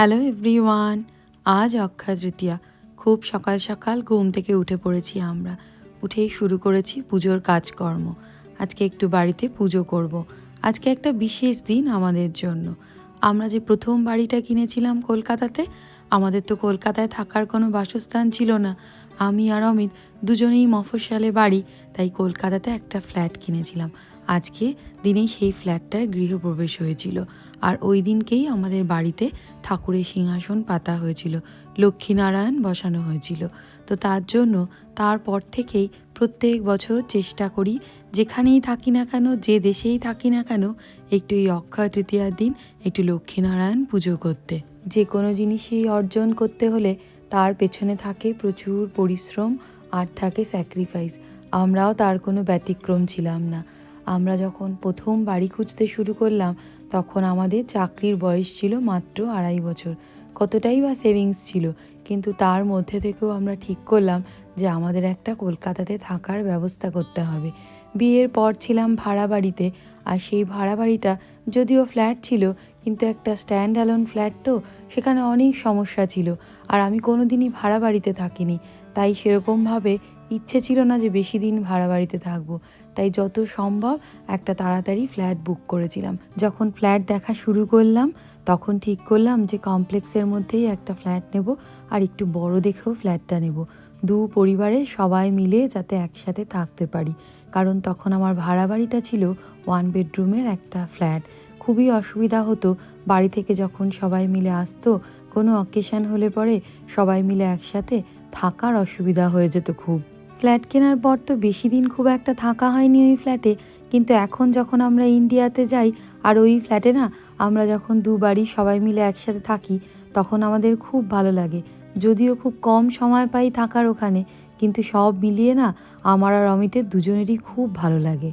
Hello everyone আজ অক্ষয় তৃতীয়া। খুব সকাল সকাল ঘুম থেকে উঠে পড়েছি আমরা। উঠেই শুরু করেছি পুজোর কাজকর্ম। আজকে একটু বাড়িতে পুজো করব। আজকে একটা বিশেষ দিন আমাদের জন্য। আমরা যে প্রথম বাড়িটা কিনেছিলাম কলকাতাতে, আমাদের তো কলকাতায় থাকার কোনো বাসস্থান ছিল না। আমি আর অমিত দুজনেই মফস্বলে বাড়ি, তাই কলকাতাতে একটা ফ্ল্যাট কিনেছিলাম। আজকে দিনেই সেই ফ্ল্যাটটার গৃহপ্রবেশ হয়েছিল। আর ওই দিনকেই আমাদের বাড়িতে ঠাকুরের সিংহাসন পাতা হয়েছিল, লক্ষ্মীনারায়ণ বসানো হয়েছিল। তো তার জন্য তারপর থেকেই প্রত্যেক বছর চেষ্টা করি, যেখানেই থাকি না কেন, যে দেশেই থাকি না কেন, একটু এই অক্ষয় তৃতীয়ার দিন একটু লক্ষ্মীনারায়ণ পুজো করতে। যে কোনো জিনিসই অর্জন করতে হলে তার পেছনে থাকে প্রচুর পরিশ্রম আর থাকে স্যাক্রিফাইস আমরাও তার কোনো ব্যতিক্রম ছিলাম না। আমরা যখন প্রথম বাড়ি খুঁজতে শুরু করলাম, তখন আমাদের চাকরির বয়স ছিল মাত্র আড়াই বছর। কতটাই বা সেভিংস ছিল, কিন্তু তার মধ্যে থেকেও আমরা ঠিক করলাম যে আমাদের একটা কলকাতাতে থাকার ব্যবস্থা করতে হবে। বিয়ের পর ছিলাম ভাড়া বাড়িতে আর সেই ভাড়া বাড়িটা যদিও ফ্ল্যাট ছিল, কিন্তু একটা স্ট্যান্ড অ্যালোন ফ্ল্যাট তো, সেখানে অনেক সমস্যা ছিল। আর আমি কোনো দিনই ভাড়া বাড়িতে থাকিনি। তাই সেরকমভাবে ইচ্ছে ছিল না যে বেশি দিন ভাড়া বাড়িতে থাকব। তাই যত সম্ভব একটা তাড়াতাড়ি ফ্ল্যাট বুক করেছিলাম। যখন ফ্ল্যাট দেখা শুরু করলাম, তখন ঠিক করলাম যে কমপ্লেক্সের মধ্যেই একটা ফ্ল্যাট নেব, আর একটু বড় দেখেও ফ্ল্যাটটা নেব। দু পরিবারে সবাই মিলে যাতে একসাথে থাকতে পারি। কারণ তখন আমার ভাড়া বাড়িটা ছিল ওয়ান বেডরুমের একটা ফ্ল্যাট খুবই অসুবিধা হতো, বাড়ি থেকে যখন সবাই মিলে আসতো, কোনো অকেশন হলে পরে সবাই মিলে একসাথে থাকার অসুবিধা হয়ে যেত খুব। ফ্ল্যাট কেনার পর তো বেশি দিন খুব একটা থাকা হয়নি ওই ফ্ল্যাটে কিন্তু এখন যখন আমরা ইন্ডিয়াতে যাই, আর ওই ফ্ল্যাটে না, আমরা যখন দু বাড়ি সবাই মিলে একসাথে থাকি, তখন আমাদের খুব ভালো লাগে। যদিও খুব কম সময় পাই থাকার ওখানে, কিন্তু সব মিলিয়ে না আমার আর অমিতের দুজনেরই খুব ভালো লাগে।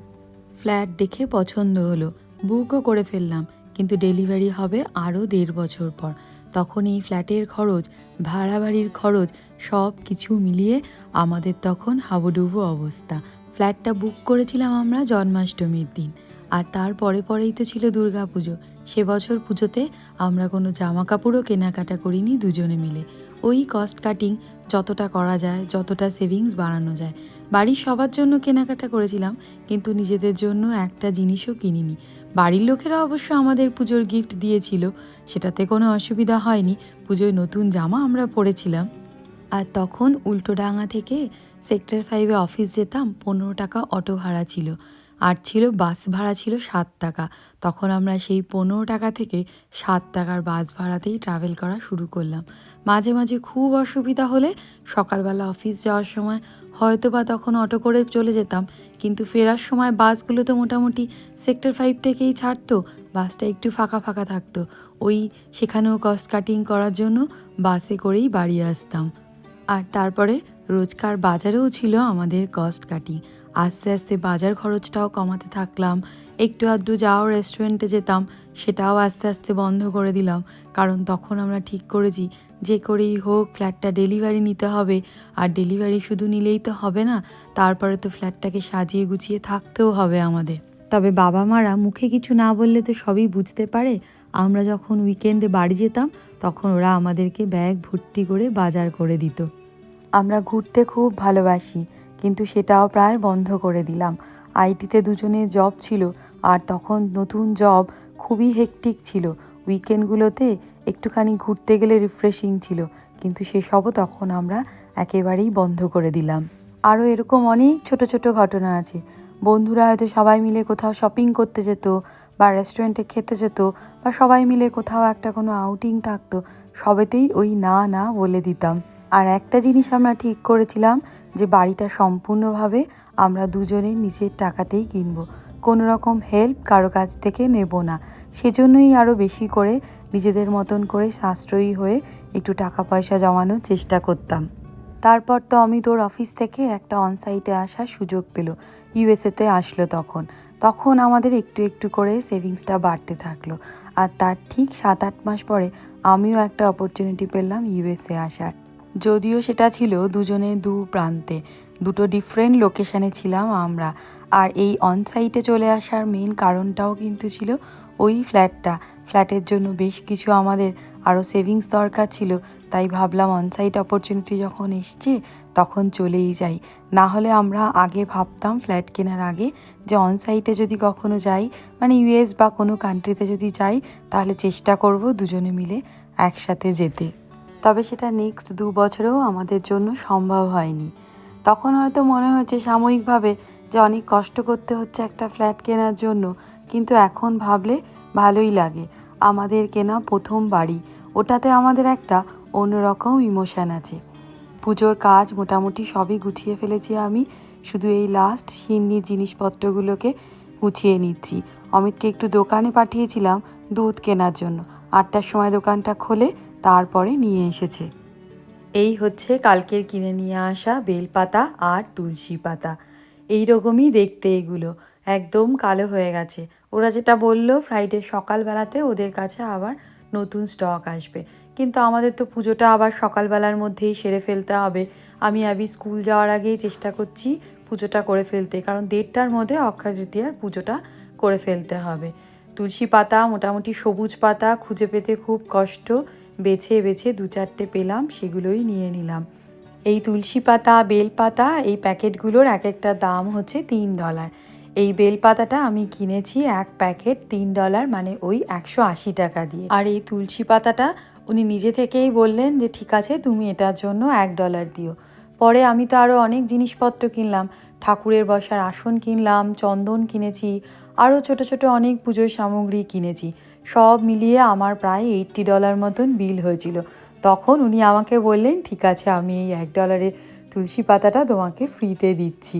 ফ্ল্যাট দেখে পছন্দ হলো, বুকও করে ফেললাম, কিন্তু ডেলিভারি হবে আরও দেড় বছর পর। তখন এই ফ্ল্যাটের খরচ ভাড়া বাড়ির খরচ, সব কিছু মিলিয়ে আমাদের তখন হাবুডুবু অবস্থা। ফ্ল্যাটটা বুক করেছিলাম আমরা জন্মাষ্টমীর দিন, আর তার পরে পরেই তো ছিল দুর্গা পুজো সে বছর পুজোতে আমরা কোনো জামা কাপড়ও কেনাকাটা করিনি দুজনে মিলে। ওই কস্ট কাটিং যতটা করা যায়, যতটা সেভিংস বাড়ানো যায়। বাড়ির সবার জন্য কেনাকাটা করেছিলাম, কিন্তু নিজেদের জন্য একটা জিনিসও কিনিনি। বাড়ির লোকেরা অবশ্য আমাদের পুজোর গিফট দিয়েছিল, সেটাতে কোনো অসুবিধা হয়নি। পুজোয় নতুন জামা আমরা পরেছিলাম। আর তখন উল্টোডাঙা থেকে সেক্টর ফাইভে অফিস যেতাম, পনেরো টাকা অটো ভাড়া ছিল। আর ছিল বাস ভাড়া ছিল সাত টাকা। তখন আমরা সেই পনেরো টাকা থেকে সাত টাকার বাস ভাড়াতেই ট্রাভেল করা শুরু করলাম। মাঝে মাঝে খুব অসুবিধা হলে সকালবেলা অফিস যাওয়ার সময় হয়তো বা তখন অটো করে চলে যেতাম। কিন্তু ফেরার সময় বাসগুলো তো মোটামুটি সেক্টর ফাইভ থেকেই ছাড়তো, বাসটা একটু ফাঁকা ফাঁকা থাকতো। ওই সেখানেও কস্ট কাটিং করার জন্য বাসে করেই বাড়ি আসতাম। আর তারপরে রোজকার বাজারেও ছিল আমাদের কস্ট কাটিং আস্তে আস্তে বাজার খরচটাও কমাতে থাকলাম। একটু আধটু যাও রেস্টুরেন্টে যেতাম, সেটাও আস্তে আস্তে বন্ধ করে দিলাম। কারণ তখন আমরা ঠিক করেছি, যে করেই হোক ফ্ল্যাটটা ডেলিভারি নিতে হবে। আর ডেলিভারি শুধু নিলেই তো হবে না, তারপরে তো ফ্ল্যাটটাকে সাজিয়ে গুছিয়ে থাকতেও হবে আমাদের। তবে বাবা মারা মুখে কিছু না বললে তো সবই বুঝতে পারে। আমরা যখন উইকেন্ডে বাড়ি যেতাম, তখন ওরা আমাদেরকে ব্যাগ ভর্তি করে বাজার করে দিত। আমরা ঘুরতে খুব ভালোবাসি। কিন্তু সেটাও প্রায় বন্ধ করে দিলাম। আইটিতে দুজনের জব ছিল, আর তখন নতুন জব খুবই হেকটিক ছিল। উইকেন্ডগুলোতে একটুখানি ঘুরতে গেলে রিফ্রেশিং ছিল, কিন্তু সেসবও তখন আমরা একেবারেই বন্ধ করে দিলাম। আরও এরকম অনেক ছোট ছোট ঘটনা আছে। বন্ধুরা হয়তো সবাই মিলে কোথাও শপিং করতে যেত, বা রেস্টুরেন্টে খেতে যেত, বা সবাই মিলে কোথাও একটা কোনো আউটিং থাকতো, সবেতেই ওই না না বলে দিতাম। আর একটা জিনিস আমরা ঠিক করেছিলাম যে বাড়িটা সম্পূর্ণভাবে আমরা দুজনে নিজের টাকাতেই কিনবো। কোনো রকম হেল্প কারও কাছ থেকে নেব না। সেজন্যই আরও বেশি করে নিজেদের মতন করে সাশ্রয়ী হয়ে একটু টাকা পয়সা জমানোর চেষ্টা করতাম। তারপর তো অমিত ওর অফিস থেকে একটা অনসাইটে আসার সুযোগ পেল। ইউএসএতে আসলো তখন। তখন আমাদের একটু একটু করে সেভিংসটা বাড়তে থাকল। আর তার ঠিক সাত আট মাস পরে আমিও একটা অপরচুনিটি পেলাম ইউএসএ আসার। যদিও সেটা ছিল দুজনে দু প্রান্তে। দুটো ডিফারেন্ট লোকেশানে ছিলাম আমরা। আর এই অনসাইটে চলে আসার মেন কারণটাও কিন্তু ছিল ওই ফ্ল্যাটটা ফ্ল্যাটের জন্য বেশ কিছু আমাদের আরও সেভিংস দরকার ছিল। তাই ভাবলাম অনসাইট অপরচুনিটি যখন এসছে, তখন চলেই যাই। না হলে আমরা আগে ভাবতাম ফ্ল্যাট কেনার আগে যে অনসাইটে যদি কখনো যাই মানে ইউএস বা কোনো কান্ট্রিতে যদি যাই, তাহলে চেষ্টা করব দুজনে মিলে একসাথে যেতে। তবে সেটা নেক্সট দু বছরেও আমাদের জন্য সম্ভব হয়নি। তখন হয়তো মনে হচ্ছে সাময়িকভাবে যে অনেক কষ্ট করতে হচ্ছে একটা ফ্ল্যাট কেনার জন্য, কিন্তু এখন ভাবলে ভালোই লাগে। আমাদের কেনা প্রথম বাড়ি, ওটাতে আমাদের একটা অন্যরকম ইমোশান আছে। পুজোর কাজ মোটামুটি সবই গুছিয়ে ফেলেছি আমি, শুধু এই লাস্ট সিন্নি জিনিসপত্রগুলোকে গুছিয়ে নিচ্ছি। অমিতকে একটু দোকানে পাঠিয়েছিলাম দুধ কেনার জন্য। আটটার সময় দোকানটা খোলে তারপরে নিয়ে এসেছে। এই হচ্ছে কালকের কিনে নিয়ে আসা বেলপাতা আর তুলসী পাতা। এই রকমই দেখতে এগুলো। একদম কালো হয়ে গেছে। ওরা যেটা বলল ফ্রাইডে সকালবেলাতে ওদের কাছে আবার নতুন স্টক আসবে। কিন্তু আমাদের তো পুজোটা আবার সকালবেলার মধ্যেই সেরে ফেলতে হবে। আমি আবি স্কুল যাওয়ার আগেই চেষ্টা করছি পুজোটা করে ফেলতে। কারণ দেড়টার মধ্যে অক্ষয় তৃতীয়ার পুজোটা করে ফেলতে হবে। তুলসী পাতা, মোটামুটি সবুজ পাতা খুঁজে পেতে খুব কষ্ট। বেছে বেছে দু চারটে পেলাম, সেগুলোই নিয়ে নিলাম। এই তুলসী পাতা, বেল পাতা, এই প্যাকেটগুলোর এক একটা দাম হচ্ছে তিন ডলার। এই বেল পাতাটা আমি কিনেছি এক প্যাকেট তিন ডলার মানে ওই একশো আশি টাকা দিয়ে। আর এই তুলসী পাতাটা উনি নিজে থেকেই বললেন যে, ঠিক আছে, তুমি এটার জন্য এক ডলার দিও। পরে আমি তো আরও অনেক জিনিসপত্র কিনলাম। ঠাকুরের বসার আসন কিনলাম, চন্দন কিনেছি আরও ছোট ছোট অনেক পুজোর সামগ্রী কিনেছি। সব মিলিয়ে আমার প্রায় এইট্টি ডলার মতন বিল হয়েছিল। তখন উনি আমাকে বললেন, ঠিক আছে, আমি এই এক ডলারের তুলসী পাতাটা তোমাকে ফ্রিতে দিচ্ছি।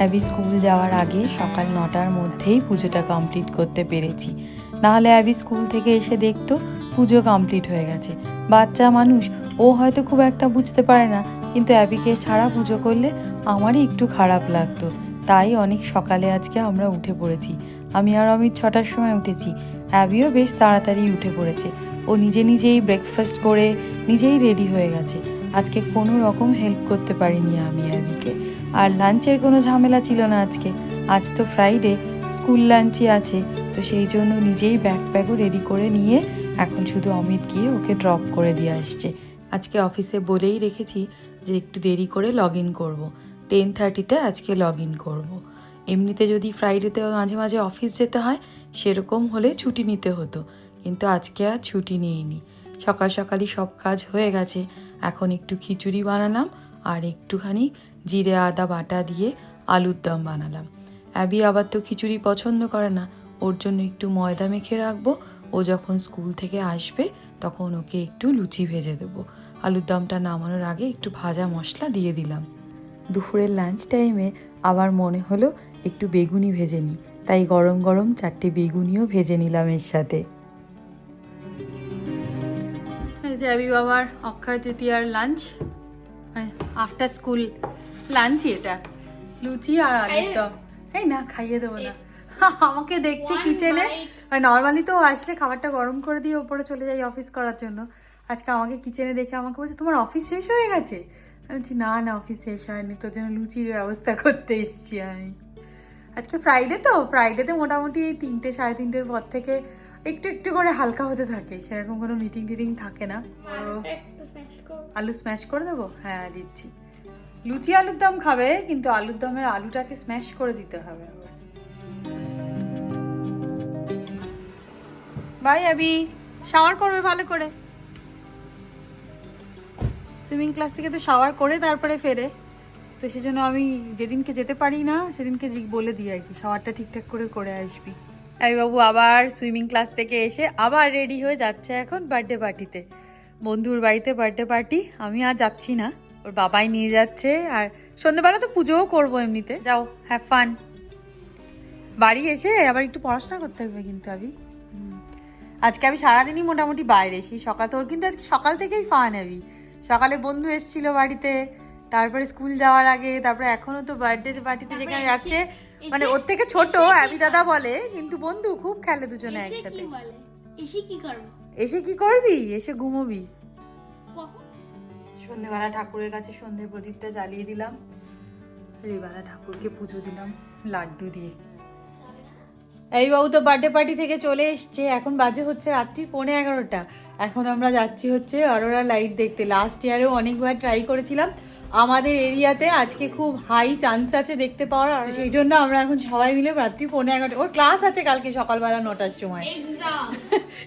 অ্যাবি স্কুল যাওয়ার আগে সকাল নটার মধ্যেই পুজোটা কমপ্লিট করতে পেরেছি। নাহলে অ্যাবি স্কুল থেকে এসে দেখতো পুজো কমপ্লিট হয়ে গেছে। বাচ্চা মানুষ, ও হয়তো খুব একটা বুঝতে পারে না, কিন্তু অ্যাবিকে ছাড়া পুজো করলে আমারই একটু খারাপ লাগতো। তাই অনেক সকালে আজকে আমরা উঠে পড়েছি। আমি আর অমিত ছটার সময় উঠেছি। অ্যাবিও বেশ তাড়াতাড়ি উঠে পড়েছে। ও নিজে নিজেই ব্রেকফাস্ট করে নিজেই রেডি হয়ে গেছে। আজকে কোনো রকম হেল্প করতে পারিনি আমি অ্যাবিকে আর লাঞ্চের কোনো ঝামেলা ছিল না আজকে। আজ তো ফ্রাইডে স্কুল লাঞ্চই আছে। তো সেই জন্য নিজেই ব্যাকপ্যাকও রেডি করে নিয়ে এখন শুধু অমিত গিয়ে ওকে ড্রপ করে দিয়ে আসছে। আজকে অফিসে বলেই রেখেছি যে একটু দেরি করে লগ ইন করব টেন থার্টিতে আজকে লগ ইন করব। এমনিতে যদি ফ্রাইডেতে মাঝে মাঝে অফিস যেতে হয়, সেরকম হলে ছুটি নিতে হতো। কিন্তু আজকে আর ছুটি নিইনি। সকাল সকালই সব কাজ হয়ে গেছে। এখন একটু খিচুড়ি বানালাম আর একটুখানি জিরে, আদা, বাটা দিয়ে আলুর দম বানালাম। অ্যাবি আবার তো খিচুড়ি পছন্দ করে না। ওর জন্য একটু ময়দা মেখে রাখব। ও যখন স্কুল থেকে আসবে, তখন ওকে একটু লুচি ভেজে দেবো। আলুর দমটা নামানোর আগে একটু ভাজা মশলা দিয়ে দিলাম। দুপুরের লাঞ্চ টাইমে আবার মনে হলো একটু বেগুনি ভেজে নিই। তাই গরম গরম চারটে বেগুনিও ভেজে নিলাম এর সাথে। যে বাবার অক্ষয় তৃতীয়ার লাঞ্চ মানে আফটার স্কুল লাঞ্চ এটা। লুচি আর আলুর দম। এই না খাইয়ে দেবো না। আমাকে দেখছে কিচেনে নর্মালি তো আসলে খাবারটা গরম করে দিয়ে ওপরে চলে যাই অফিস করার জন্য। আজকে আমাকে কিচেনে দেখে আমাকে বলছে তোমার অফিস শেষ হয়ে গেছে? আমি বলছি না না অফিস শেষ হয়নি। তোর জন্য লুচির ব্যবস্থা করতে এসেছি আমি। আজকে ফ্রাইডে তো। ফ্রাইডেতে মোটামুটি এই তিনটে সাড়ে তিনটের পর থেকে একটু একটু করে হালকা হতে থাকে সেরকম কোনো মিটিং টিটিং থাকে না। তো আলু স্ম্যাশ করে দেবো? হ্যাঁ দিচ্ছি। লুচি আলুর দম খাবে কিন্তু আলুর দমের আলুটাকে স্ম্যাশ করে দিতে হবে বাই আবি শাওয়ার করবে ভালো করে। সুইমিং ক্লাস থেকে তো শাওয়ার করে তারপরে ফেরে। তো সেজন্য আমি যেদিনকে যেতে পারি না সেদিনকে জি- বলে দিই আর কি শাওয়ারটা ঠিকঠাক করে করে আসবি। আবি বাবু আবার সুইমিং ক্লাস থেকে এসে আবার রেডি হয়ে যাচ্ছে এখন বার্থডে পার্টিতে বন্ধুর বাড়িতে বার্থডে পার্টি আমি আর যাচ্ছি না। ওর বাবাই নিয়ে যাচ্ছে আর সন্ধ্যেবেলা তো পুজোও করব এমনিতে। যাও হ্যাভ ফান বাড়ি এসে আবার একটু পড়াশোনা করতে হবে কিন্তু আমি আজকে আমি সারাদিনই মোটামুটি বাইরে, সেই সকাল তোর কিন্তু আজকে সকাল থেকেই ফান আবি। সকালে বন্ধু এসেছিল বাড়িতে, তারপরে স্কুল যাওয়ার আগে, তারপরে এখনও তো বার্থডে পার্টিতে যেখানে যাচ্ছে মানে ওর থেকে ছোট অ্যাবি দাদা বলে কিন্তু বন্ধু খুব খেলে দুজনে একসাথে। এসে কি করব? এসে কি করবি? এসে ঘুমোবি। সন্ধেবেলা ঠাকুরের কাছে সন্ধে প্রদীপটা জ্বালিয়ে দিলাম। রেবেলা ঠাকুরকে পুজো দিলাম লাড্ডু দিয়ে। এই বাবু তো বার্থডে পার্টি থেকে চলে এসছে। এখন বাজে হচ্ছে রাত্রি পৌনে এগারোটা। এখন আমরা যাচ্ছি হচ্ছে অরোরা লাইট দেখতে। লাস্ট ইয়ারেও অনেকবার ট্রাই করেছিলাম। আমাদের এরিয়াতে আজকে খুব হাই চান্স আছে দেখতে পাওয়ার আর সেই জন্য আমরা এখন সবাই মিলে রাত্রি পৌনে এগারোটা ওর ক্লাস আছে কালকে সকালবেলা নটার সময়। এক্সাম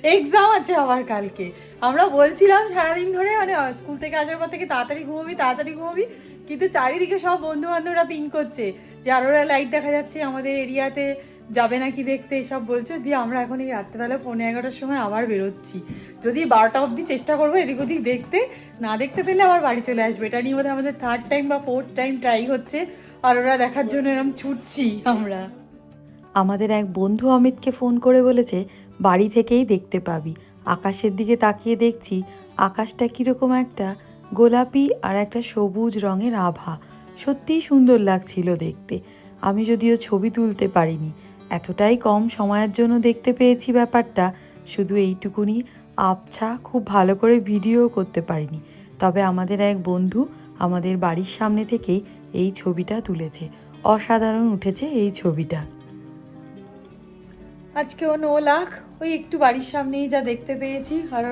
এক্সাম আছে আবার কালকে। আমরা বলছিলাম সারাদিন ধরে মানে স্কুল থেকে আসার পর থেকে তাড়াতাড়ি ঘুমাবি তাড়াতাড়ি ঘুমাবি। কিন্তু চারিদিকে সব বন্ধু বান্ধবরা পিন করছে যে আরোরা লাইট দেখা যাচ্ছে আমাদের এরিয়াতে। যাবে নাকি দেখতে এসব বলছে? দিয়ে আমরা এখন এই রাত্রেবেলা পৌনে এগারোটার সময় আবার বেরোচ্ছি। যদি বারোটা অবধি চেষ্টা করব এদিক ওদিক দেখতে, না দেখতে পেলে আবার বাড়ি চলে আসবে। এটা নিয়ে বোধহয় আমাদের থার্ড টাইম বা ফোর্থ টাইম ট্রাই হচ্ছে। আর ওরা দেখার জন্য এরকম ছুটছি আমরা। আমাদের এক বন্ধু অমিতকে ফোন করে বলেছে, বাড়ি থেকেই দেখতে পাবি। আকাশের দিকে তাকিয়ে দেখছি, আকাশটা কীরকম একটা গোলাপি আর একটা সবুজ রঙের আভা। সত্যিই সুন্দর লাগছিল দেখতে। আমি যদিও ছবি তুলতে পারিনি এতটাই কম সময়ের জন্য দেখতে পেয়েছি ব্যাপারটা, শুধু এইটুকুনি, আবছা খুব ভালো করে ভিডিও করতে পারিনি। তবে আমাদের এক বন্ধু আমাদের বাড়ির সামনে থেকেই এই ছবিটা তুলেছে। অসাধারণ উঠেছে এই ছবিটা। আজকেও নো লাখ ওই একটু বাড়ির সামনেই যা দেখতে পেয়েছি, আর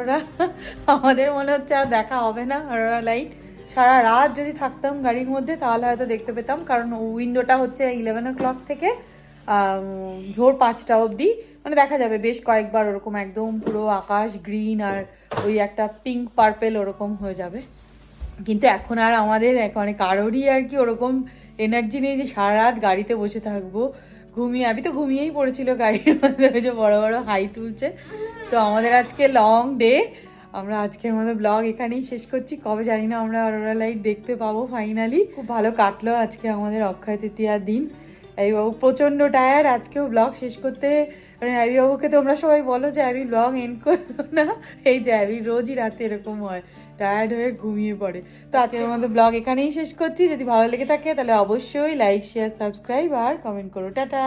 আমাদের মনে হচ্ছে আর দেখা হবে না, আর ওরা লাইট সারা রাত যদি থাকতাম গাড়ির মধ্যে, তাহলে হয়তো দেখতে পেতাম, কারণ উইন্ডোটা হচ্ছে ইলেভেন ও ক্লক থেকে। ভোর পাঁচটা অবধি। মানে দেখা যাবে, বেশ কয়েকবার ওরকম একদম পুরো আকাশ গ্রিন আর ওই একটা পিঙ্ক পার্পেল ওরকম হয়ে যাবে। কিন্তু এখন আর আমাদের মানে কারোরই আর কি ওরকম এনার্জি নেই যে সারা রাত গাড়িতে বসে থাকব। ঘুমিয়ে আমি তো ঘুমিয়েই পড়েছিল গাড়ির মধ্যে, ওই যে বড় বড় হাই তুলছে। তো আমাদের আজকে লং ডে আমরা আজকের মতো ব্লগ এখানেই শেষ করছি। কবে জানি না আমরা অরোরা লাইট দেখতে পাবো ফাইনালি খুব ভালো কাটলো আজকে আমাদের অক্ষয় তৃতীয়ার দিন। এই বাবু প্রচণ্ড টায়ার আজকেও ব্লগ শেষ করতে মানে আবিবাবুকে বাবুকে তোমরা সবাই বলো যে আমি ব্লগ এন্ড করো না। এই যে আমি রোজই রাতে এরকম হয় টায়ার্ড হয়ে ঘুমিয়ে পড়ে। তো আজকের মতো ব্লগ এখানেই শেষ করছি। যদি ভালো লেগে থাকে তাহলে অবশ্যই লাইক শেয়ার সাবস্ক্রাইব আর কমেন্ট করো। টাটা!